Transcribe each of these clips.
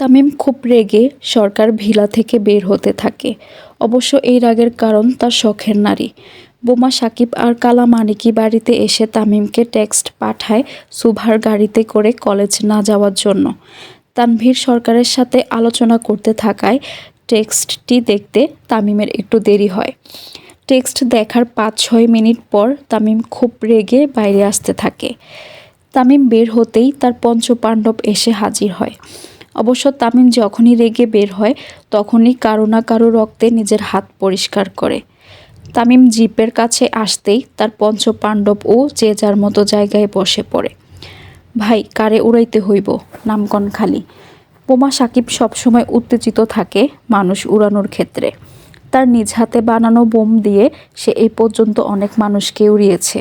তামিম খুব রেগে সরকার ভিলা থেকে বের হতে থাকে। অবশ্য এই রাগের কারণ তার শখের নারী। বোমা সাকিব আর কালা মানিকি বাড়িতে এসে তামিমকে টেক্সট পাঠায় সুভার গাড়িতে করে কলেজ না যাওয়ার জন্য। তানভীর সরকারের সাথে আলোচনা করতে থাকায় টেক্সটটি দেখতে তামিমের একটু দেরি হয়। টেক্সট দেখার পাঁচ ছয় মিনিট পর তামিম খুব রেগে বাইরে আসতে থাকে। তামিম বের হতেই তার পঞ্চপাণ্ডব এসে হাজির হয়। অবশ্য তামিম যখনই রেগে বের হয়, তখনই কারও না কারও রক্তে নিজের হাত পরিষ্কার করে। তামিম জিপের কাছে আসতেই তার পঞ্চ পাণ্ডব ও যে যার মতো জায়গায় বসে পড়ে। ভাই, কারে উড়াইতে হইব? নামকন খালি। বোমা সাকিব সবসময় উত্তেজিত থাকে মানুষ উড়ানোর ক্ষেত্রে। তার নিজ হাতে বানানো বোম দিয়ে সে এই পর্যন্ত অনেক মানুষকে উড়িয়েছে।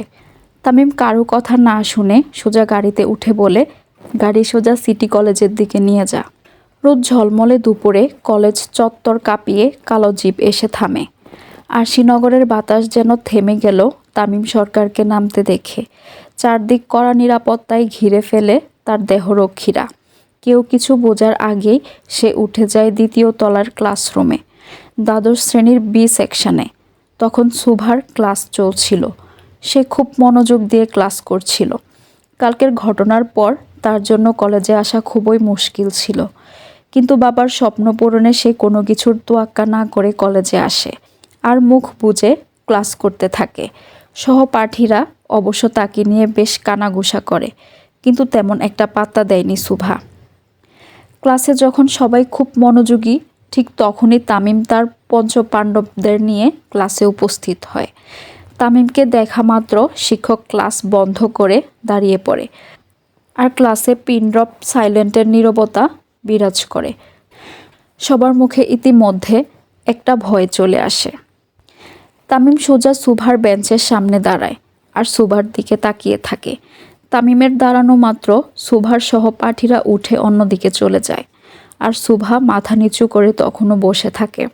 তামিম কারও কথা না শুনে সোজা গাড়িতে উঠে বলে গাড়ি সোজা সিটি কলেজের দিকে নিয়ে যা। রোদ ঝলমলে দুপুরে কলেজ চত্বর কাঁপিয়ে কালো জিপ এসে থামে। আরশিনগরের বাতাস যেন থেমে গেল তামিম সরকারকে নামতে দেখে। চারদিক কড়া নিরাপত্তায় ঘিরে ফেলে তার দেহরক্ষীরা। কেউ কিছু বোঝার আগেই সে উঠে যায় দ্বিতীয় তলার ক্লাসরুমে, দ্বাদশ শ্রেণির বি সেকশনে। তখন সুভার ক্লাস চলছিল। সে খুব মনোযোগ দিয়ে ক্লাস করছিল। কালকের ঘটনার পর তার জন্য কলেজে আসা খুবই মুশকিল ছিল। কিন্তু বাবার স্বপ্ন পূরণে সে কোনো কিছুর তোয়াক্কা না করে কলেজে আসে আর মুখ বুজে ক্লাস করতে থাকে। সহপাঠীরা অবশ্য তাকে নিয়ে বেশ কানাঘুষা করে, কিন্তু তেমন একটা পাত্তা দেয়নি সুভা। ক্লাসে যখন সবাই খুব মনোযোগী, ঠিক তখনই তামিম তার পঞ্চপাণ্ডবদের নিয়ে ক্লাসে উপস্থিত হয়। তামিমকে দেখা মাত্র শিক্ষক ক্লাস বন্ধ করে দাঁড়িয়ে পড়ে। আর ক্লাসে পিনড্রপ সাইলেন্টের নীরবতা বিরাজ করে। সবার মুখে ইতিমধ্যে একটা ভয় চলে আসে। তামিম সোজা সুভার বেঞ্চের সামনে দাঁড়ায় আর সুভার দিকে তাকিয়ে থাকে। তামিমের দাঁড়ানো মাত্র সুভার সহপাঠীরা উঠে অন্যদিকে চলে যায় আর সুভা মাথা নিচু করে তখনও বসে থাকে।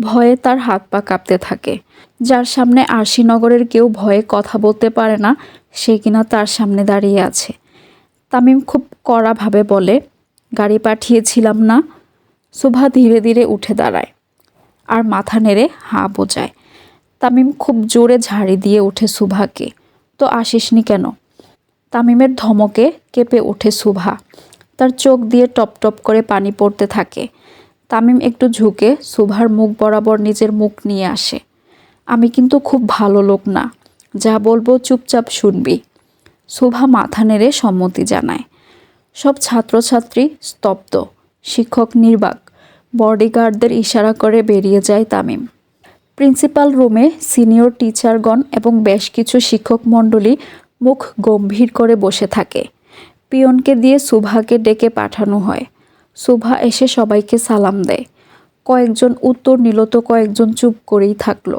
ভয়ে তার হাত পা কাঁপতে থাকে। যার সামনে আরশিনগরের কেউ ভয়ে কথা বলতে পারে না, সে কিনা তার সামনে দাঁড়িয়ে আছে। তামিম খুব কড়াভাবে বলে, গাড়ি পাঠিয়েছিলাম না। সুভা ধীরে ধীরে উঠে দাঁড়ায় আর মাথা নেড়ে হাঁ বোঝায়। তামিম খুব জোরে ঝাড়ি দিয়ে ওঠে সুভাকে, তো আসিসনি কেন? তামিমের ধমকে কেঁপে ওঠে সুভা। তার চোখ দিয়ে টপ টপ করে পানি পড়তে থাকে। তামিম একটু ঝুঁকে সুভার মুখ বরাবর নিজের মুখ নিয়ে আসে। আমি কিন্তু খুব ভালো লোক না, যা বলব চুপচাপ শুনবি। সুভা মাথা নেড়ে সম্মতি জানায়। সব ছাত্রছাত্রী স্তব্ধ। শিক্ষক নির্বাক। বডিগার্ডদের ইশারা করে বেরিয়ে যায় তামিম। প্রিন্সিপাল রুমে সিনিয়র টিচারগণ এবং বেশ কিছু শিক্ষক মণ্ডলী মুখ গম্ভীর করে বসে থাকে। পিয়নকে দিয়ে সুভাকে ডেকে পাঠানো হয়। সুভা এসে সবাইকে সালাম দেয়। কয়েকজন উত্তর নিল তো কয়েকজন চুপ করেই থাকল।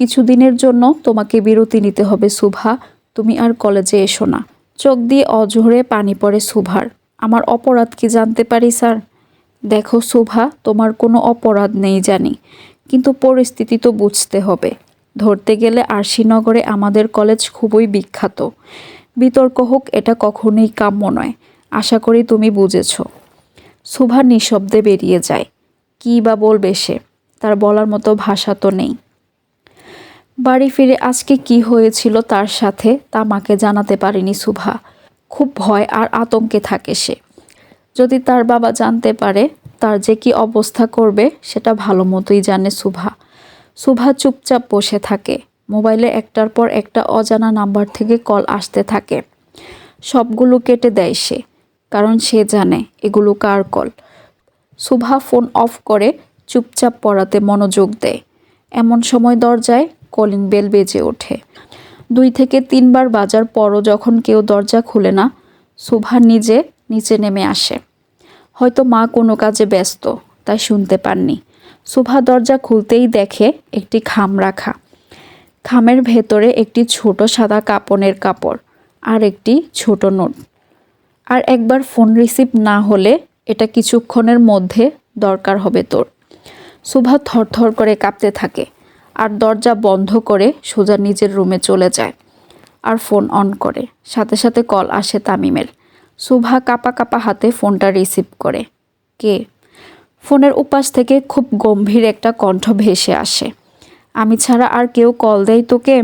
কিছুদিনের জন্য তোমাকে বিরতি নিতে হবে সুভা। তুমি আর কলেজে এসো না। চোখ দিয়ে অঝরে পানি পড়ে সুভার। আমার অপরাধ কি জানতে পারি, স্যার? দেখো সুভা, তোমার কোনো অপরাধ নেই জানি, কিন্তু পরিস্থিতি তো বুঝতে হবে। ধরতে গেলে আরশিনগরে আমাদের কলেজ খুবই বিখ্যাত। বিতর্ক হোক, এটা কখনোই কাম্য নয়। আশা করি তুমি বুঝেছ। সুভা নিঃশব্দে বেরিয়ে যায়। কী বা বলবে সে? তার বলার মতো ভাষা তো নেই। বাড়ি ফিরে আজকে কি হয়েছিল তার সাথে তা মাকে জানাতে পারেনি সুভা। খুব ভয় আর আতঙ্কে থাকে সে। যদি তার বাবা জানতে পারে তার যে কি অবস্থা করবে, সেটা ভালো মতোই জানে সুভা। সুভা চুপচাপ বসে থাকে। মোবাইলে একটার পর একটা অজানা নাম্বার থেকে কল আসতে থাকে। সবগুলো কেটে দেয় সে, কারণ সে জানে এগুলো কার কল। সুভা ফোন অফ করে চুপচাপ পড়াতে মনোযোগ দেয়। এমন সময় দরজায় কলিং বেল বেজে ওঠে। দুই থেকে তিনবার বাজার পরও যখন কেউ দরজা খুলে না সুভা নিজে নিচে নেমে আসে। হয়তো মা কোনো কাজে ব্যস্ত, তাই শুনতে পাননি। সুভা দরজা খুলতেই দেখে একটি খাম রাখা। খামের ভেতরে একটি ছোট সাদা কাপনের কাপড় আর একটি ছোট নোট। আর একবার ফোন রিসিভ না হলে এটা কিছুক্ষণের মধ্যে দরকার হবে তোর। সুভা থরথর করে কাঁপতে থাকে। আর দরজা বন্ধ করে সোজা নিজের রুমে চলে যায় আর ফোন অন করে। সাথে সাথে কল আসে তামিমের। সুভা কাপা কাপা হাতে ফোনটা রিসিভ করে। কে? ফোনের উপাস থেকে খুব গম্ভীর একটা কণ্ঠ ভেসে আসে। আমি ছাড়া আর কেউ কল দেয় তোকে?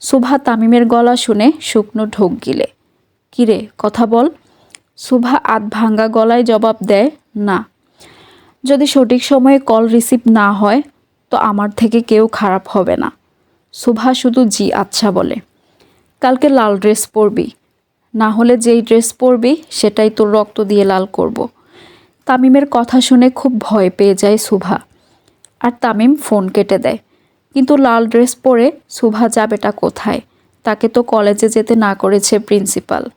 সুভা তামিমের গলা শুনে শুকনো ঢোক গিলে। কিরে, কথা বল। সুভা আধ ভাঙ্গা গলায় জবাব দেয়, না। যদি সঠিক সময়ে কল রিসিভ না হয় তো আমার থেকে কেউ খারাপ হবে না। সুভা শুধু জি আচ্ছা বলে। কালকে লাল ড্রেস পরবি। না হলে যেই ড্রেস পরবি, সেটাই তোর রক্ত দিয়ে লাল করব। তামিমের কথা শুনে খুব ভয় পেয়ে যায় সুভা। আর তামিম ফোন কেটে দেয়। কিন্তু লাল ড্রেস পরে সুভা যাবেটা কোথায়? তাকে তো কলেজে যেতে না করেছে প্রিন্সিপাল।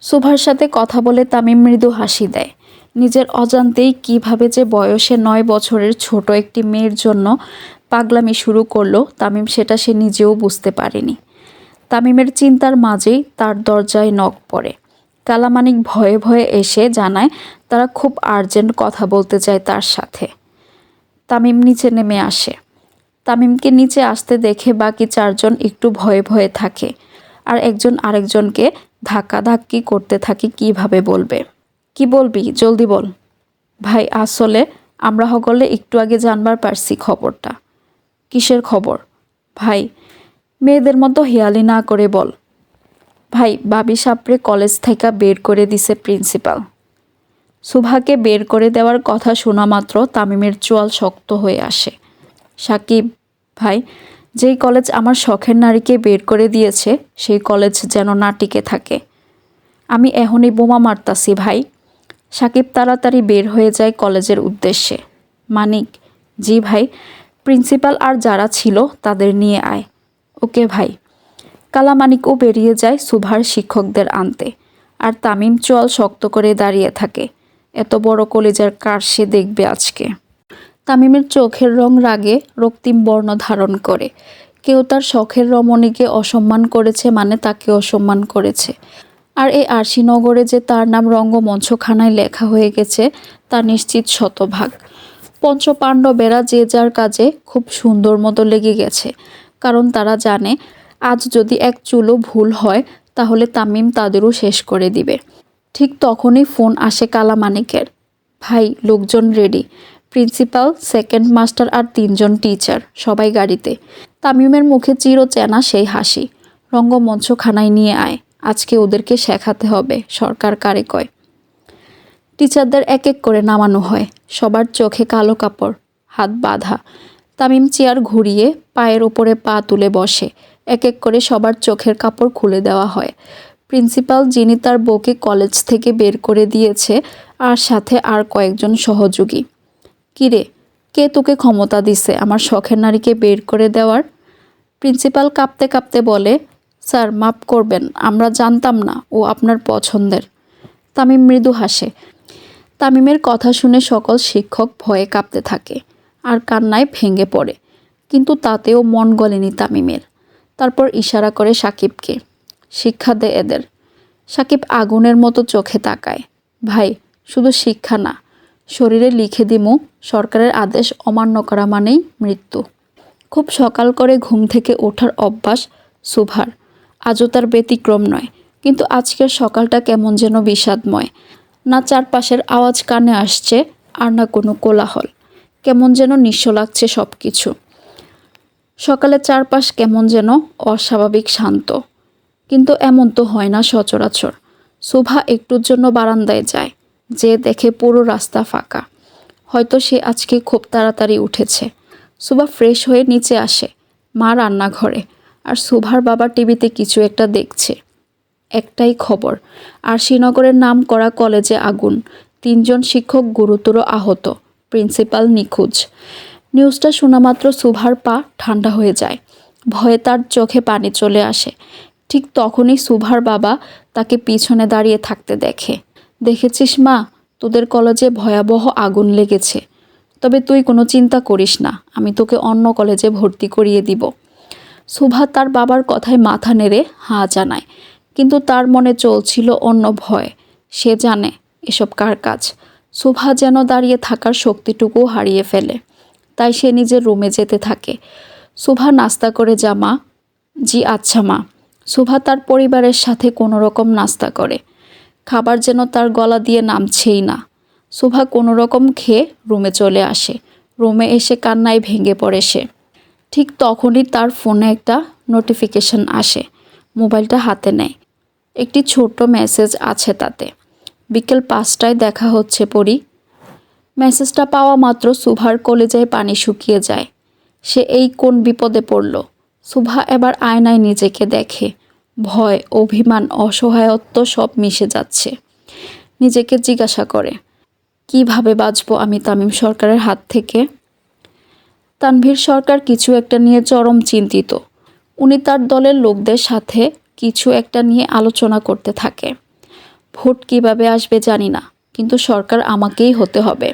সুভার সাথে কথা বলে তামিম মৃদু হাসি দেয়। নিজের অজান্তেই কীভাবে যে বয়সে নয় বছরের ছোট একটি মেয়ের জন্য পাগলামি শুরু করল, তামিম সেটা সে নিজেও বুঝতে পারেনি। তামিমের চিন্তার মাঝেই তার দরজায় নখ পড়ে। কালামানিক ভয়ে ভয়ে এসে জানায়, তারা খুব আর্জেন্ট কথা বলতে চায় তার সাথে। তামিম নিচে নেমে আসে। তামিমকে নিচে আসতে দেখে বাকি চারজন একটু ভয়ে ভয়ে থাকে। আর একজন আরেকজনকে ধাক্কাধাক্কি করতে থাকে কীভাবে বলবে। কি বলবি? জলদি বল। ভাই, আসলে আমরা সকলে একটু আগে জানবার পারছি খবরটা। কিসের খবর? ভাই, মেয়েদের মতো হেয়ালি না করে বল। ভাই, বাবি সাপড়ে কলেজ থেকে বের করে দিছে প্রিন্সিপাল। সুভাকে বের করে দেওয়ার কথা শোনা মাত্র তামিমের চোয়াল শক্ত হয়ে আসে। সাকিব, ভাই, যেই কলেজ আমার শখের নারীকে বের করে দিয়েছে, সেই কলেজ যেন না টিকে থাকে। আমি এখনই বোমা মারতাছি, ভাই। সাকিব তাড়াতাড়ি বের হয়ে যায় কলেজের উদ্দেশ্যে। মানিক, জি ভাই, প্রিন্সিপাল আর যারা ছিল তাদের নিয়ে আয়। ওকে ভাই। কালামানিকও বেরিয়ে যায় সুভার শিক্ষকদের আনতে। আর তামিম চোয়াল শক্ত করে দাঁড়িয়ে থাকে। এত বড় কলেজের কার সে দেখবে আজকে? তামিমের চোখের রং রাগে রক্তিম বর্ণ ধারণ করে। কেউ তার শখের রমণীকে অসম্মান করেছে মানে তাকে অসম্মান করেছে। আর এই আরশিনগরে যে তার নাম রঙ্গমঞ্চখানায় লেখা হয়ে গেছে, তা নিশ্চিত শতভাগ। পঞ্চপাণ্ডবেরা যে যার কাজে খুব সুন্দর মতো লেগে গেছে। কারণ তারা জানে, আজ যদি এক চুলো ভুল হয়, তাহলে তামিম তাদেরও শেষ করে দিবে। ঠিক তখনই ফোন আসে কালামানিকের। ভাই, লোকজন রেডি প্রিন্সিপাল সেকেন্ড মাস্টার আর তিনজন টিচার সবাই গাড়িতে। তামিমের মুখে চির চেনা সেই হাসি। রঙ্গমঞ্চখানায় নিয়ে আয়। আজকে ওদেরকে শেখাতে হবে, সরকার কারে কয়। টিচারদের এক এক করে নামানো হয়, সবার চোখে কালো কাপড়, হাত বাঁধা। তামিম চেয়ার ঘুরিয়ে পায়ের ওপরে পা তুলে বসে এক এক করে সবার চোখের কাপড় খুলে দেওয়া হয়। প্রিন্সিপাল যিনি তার বউকে কলেজ থেকে বের করে দিয়েছে, আর সাথে আর কয়েকজন সহযোগী। কিরে, কে তোকে ক্ষমতা দিছে আমার শখের নারীকে বের করে দেওয়ার? প্রিন্সিপাল কাঁপতে কাঁপতে বলে স্যার, মাফ করবেন, আমরা জানতাম না ও আপনার পছন্দের। তামিম মৃদু হাসে। তামিমের কথা শুনে সকল শিক্ষক ভয়ে কাঁপতে থাকে আর কান্নায় ভেঙে পড়ে। কিন্তু তাতেও মন গলেনি তামিমের। তারপর ইশারা করে সাকিবকে। শিক্ষা দে এদের। সাকিব আগুনের মতো চোখে তাকায়। ভাই, শুধু শিক্ষা না, শরীরে লিখে দিমু, সরকারের আদেশ অমান্য করা মানেই মৃত্যু। খুব সকাল করে ঘুম থেকে ওঠার অভ্যাস সুভার। আজও তার ব্যতিক্রম নয়, কিন্তু আজকের সকালটা কেমন যেন বিষাদময়। না চারপাশের আওয়াজ কানে আসছে, আর না কোনো কোলাহল। কেমন যেন নিঃস্ব লাগছে সব কিছু সকালে চারপাশ কেমন যেন অস্বাভাবিক শান্ত। কিন্তু এমন তো হয় না সচরাচর। শোভা একটুর জন্য বারান্দায় যায়, যে দেখে পুরো রাস্তা ফাঁকা। হয়তো সে আজকে খুব তাড়াতাড়ি উঠেছে। সুভা ফ্রেশ হয়ে নিচে আসে, মা রান্নাঘরে। আর সুভার বাবা টিভিতে কিছু একটা দেখছে। একটাই খবর আর শ্রীনগরের নাম করা কলেজে আগুন। তিনজন শিক্ষক গুরুতর আহত, প্রিন্সিপাল নিখোঁজ। নিউজটা শোনামাত্র সুভার পা ঠান্ডা হয়ে যায়। ভয়ে তার চোখে পানি চলে আসে। ঠিক তখনই সুভার বাবা তাকে পিছনে দাঁড়িয়ে থাকতে দেখে। দেখেছিস মা, তোদের কলেজে ভয়াবহ আগুন লেগেছে। তবে তুই কোনো চিন্তা করিস না, আমি তোকে অন্য কলেজে ভর্তি করিয়ে দিব। সুভা তার বাবার কথায় মাথা নেড়ে হাঁ জানায়। কিন্তু তার মনে চলছিল অন্য ভয়। সে জানে এসব কার কাজ। সুভা যেন দাঁড়িয়ে থাকার শক্তিটুকু হারিয়ে ফেলে। তাই সে নিজের রুমে যেতে থাকে। সুভা নাস্তা করে, যা মা। জি আচ্ছা মা। সুভা তার পরিবারের সাথে কোনো রকম নাস্তা করে। খাবার যেন তার গলা দিয়ে নামছেই না। শোভা কোনো রকম খেয়ে রুমে চলে আসে। রুমে এসে কান্নায় ভেঙে পড়ে সে। ঠিক তখনই তার ফোনে একটা নোটিফিকেশন আসে। মোবাইলটা হাতে নেয়। একটি ছোট্ট মেসেজ আছে তাতে। বিকেল পাঁচটায় দেখা হচ্ছে পরি। মেসেজটা পাওয়া মাত্র সুভার কলেজায় পানি শুকিয়ে যায়। সে এই কোন বিপদে পড়ল? সুভা এবার আয়নায় নিজেকে দেখে। ভয়, অভিমান, অসহায়ত্ব সব মিশে যাচ্ছে। নিজেকে জিজ্ঞাসা করে, কীভাবে বাঁচবো আমি তামিম সরকারের হাত থেকে? তানভীর সরকার কিছু একটা নিয়ে চরম চিন্তিত। উনি তার দলের লোকদের সাথে কিছু একটা নিয়ে আলোচনা করতে থাকে। ভোট কীভাবে আসবে জানি না, কিন্তু সরকার আমাকেই হতে হবে।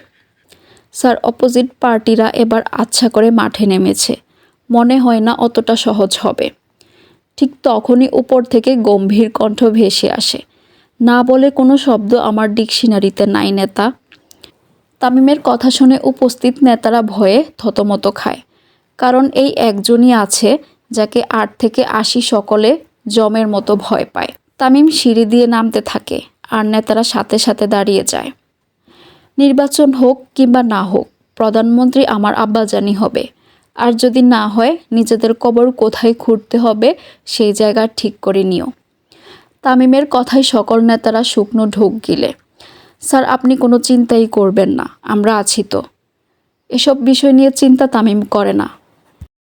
স্যার, অপোজিট পার্টিরা এবার আচ্ছা করে মাঠে নেমেছে। মনে হয় না অতটা সহজ হবে। ঠিক তখনই উপর থেকে গম্ভীর কণ্ঠ ভেসে আসে। না বলে কোনো শব্দ আমার ডিকশনারিতে নাই, নেতা। তামিমের কথা শুনে উপস্থিত নেতারা ভয়ে থতমত খায়। কারণ এই একজনই আছে যাকে আট থেকে আশি সকলে জমের মতো ভয় পায়। তামিম সিঁড়ি দিয়ে নামতে থাকে আর নেতারা সাথে সাথে দাঁড়িয়ে যায়। নির্বাচন হোক কিংবা না হোক, প্রধানমন্ত্রী আমার আব্বাজানি হবে। আর যদি না হয়, নিজেদের কবর কোথায় খুঁড়তে হবে সেই জায়গা ঠিক করে নিও। তামিমের কথায় সকল নেতারা শুকনো ঢোক গিলে। স্যার, আপনি কোনো চিন্তাই করবেন না, আমরা আছি তো। এসব বিষয় নিয়ে চিন্তা তামিম করে না।